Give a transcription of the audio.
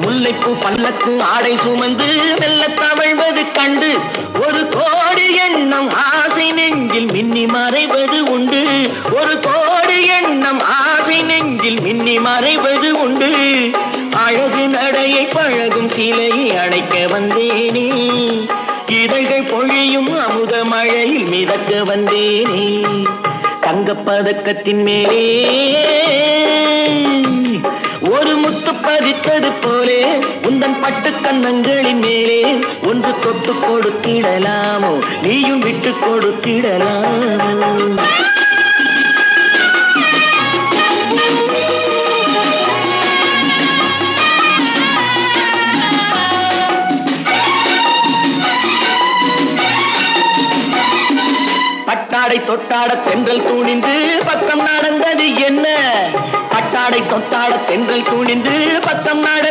முல்லைப்பூ பல்லக்கு ஆடை சுமந்து மெல்ல தவழ்வது கண்டு ஒரு கோடி எண்ணம் ஆசை நெஞ்சில் மின்னி மறைவது உண்டு. ஒரு கோடி எண்ணம் ஆசை நெஞ்சில் மின்னி மறைவது உண்டு. அழகு நடையை பழகும் சிலையை அணைக்க வந்தேனே. இதழ்கள் பொழியும் அமுத மழையில் மிதக்க வந்தேனே. தங்கப்பதக்கத்தின் மேலே முத்து பதித்தது போலே உந்தன் பட்டு கன்னங்களின் மேலே ஒன்று தொட்டு கொடுத்திடலாமோ? நீயும் விட்டு கொடுத்திடலாமோ. பட்டாடை தொட்டாட தென்றல் தூணிந்து பத்து நடந்தது என்ன பட்டாடை தொட்டாட தென்றல் துணிந்து பக்கம் நடந்தது